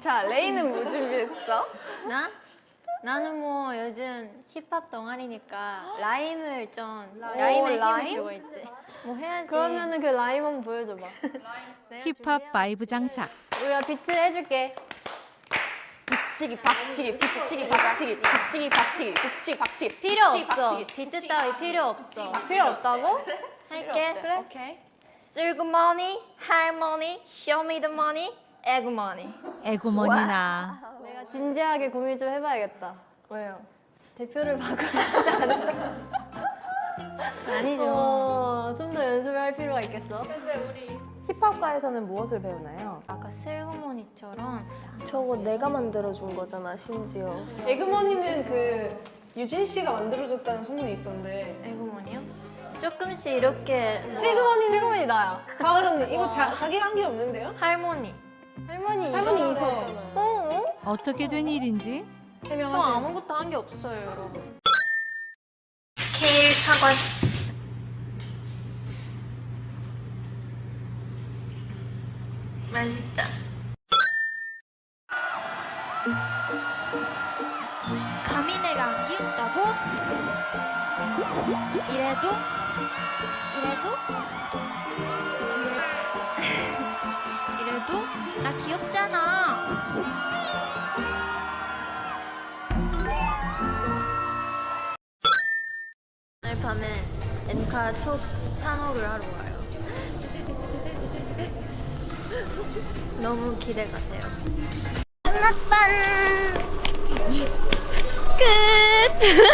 자, 레이는 뭐 준비했어? 나? 나는 뭐 요즘 힙합 동아리니까 라임을 좀 라임에 힘을 라임? 주고 있지. 뭐 해야지. 그러면은 그 라임 한번 보여줘봐. 내가 힙합 준비한- 바이브 장착. 우리가 비트 해줄게. 북치기, 박치기, 북치기, 박치기, 북치기, 박치기, 북치기, 박치기. 필요 없어. 박치기, 비트 따위 박치기, 필요 없어. 박치기. 필요 없다고? 할게. 그래? 오케이. 쓸구머니, 할머니, 쇼미더머니, 에그머니. 에구머니나. 내가 진지하게 고민 좀 해봐야겠다. 왜요? 대표를 바꿔야 하지 않을까? 아니죠. 어, 좀더 연습을 할 필요가 있겠어. 힙합가에서는 무엇을 배우나요? 아까 쓸구머니처럼 저거 내가 만들어준 거잖아, 심지어. 에그머니는 그 유진 씨가 만들어줬다는 소문이 있던데. 에그머니요? 조금씩 이렇게 나야. 가을 언니 이거 자, 자기 한게 없는데요? 할머니. 할머니 할머니 이서. 이서. 어? 어떻게 된 일인지 저 해명하세요. 아무것도 한 게 없어요, 여러분. 케일 사과. 맛있다. 감히 내가 안 귀엽다고? 이래도? 이래도? 밤에 엔카 초 산업을 하러 와요. 너무 기대가 돼요. 끝났단 끝.